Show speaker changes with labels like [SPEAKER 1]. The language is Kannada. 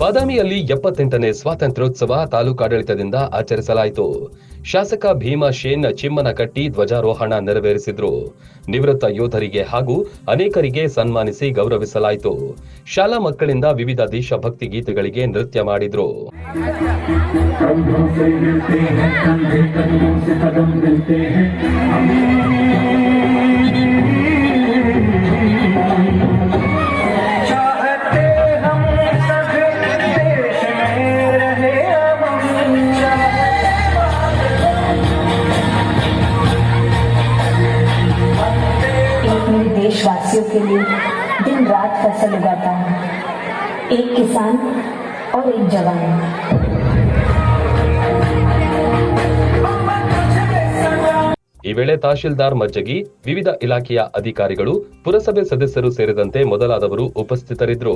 [SPEAKER 1] ಬಾದಾಮಿಯಲ್ಲಿ ಎಪ್ಪತ್ತೆಂಟನೇ ಸ್ವಾತಂತ್ರ್ಯೋತ್ಸವ ತಾಲೂಕಾಡಳಿತದಿಂದ ಆಚರಿಸಲಾಯಿತು. ಶಾಸಕ ಭೀಮಾ ಶೇನ್ ಚಿಮ್ಮನಕಟ್ಟಿ ಧ್ವಜಾರೋಹಣ ನೆರವೇರಿಸಿದ್ರು. ನಿವೃತ್ತ ಯೋಧರಿಗೆ ಹಾಗೂ ಅನೇಕರಿಗೆ ಸನ್ಮಾನಿಸಿ ಗೌರವಿಸಲಾಯಿತು. ಶಾಲಾ ಮಕ್ಕಳಿಂದ ವಿವಿಧ ದೇಶಭಕ್ತಿ ಗೀತೆಗಳಿಗೆ ನೃತ್ಯ ಮಾಡಿದ್ರು.
[SPEAKER 2] देशवासियों के लिए दिन रात फसल उगाता हूँ एक किसान और एक जवान
[SPEAKER 1] ಈ ವೇಳೆ ತಹಶೀಲ್ದಾರ್ ಮಜ್ಜಗಿ ವಿವಿಧ ಇಲಾಖೆಯ ಅಧಿಕಾರಿಗಳು ಪುರಸಭೆ ಸದಸ್ಯರು ಸೇರಿದಂತೆ ಮೊದಲಾದವರು ಉಪಸ್ಥಿತರಿದ್ದರು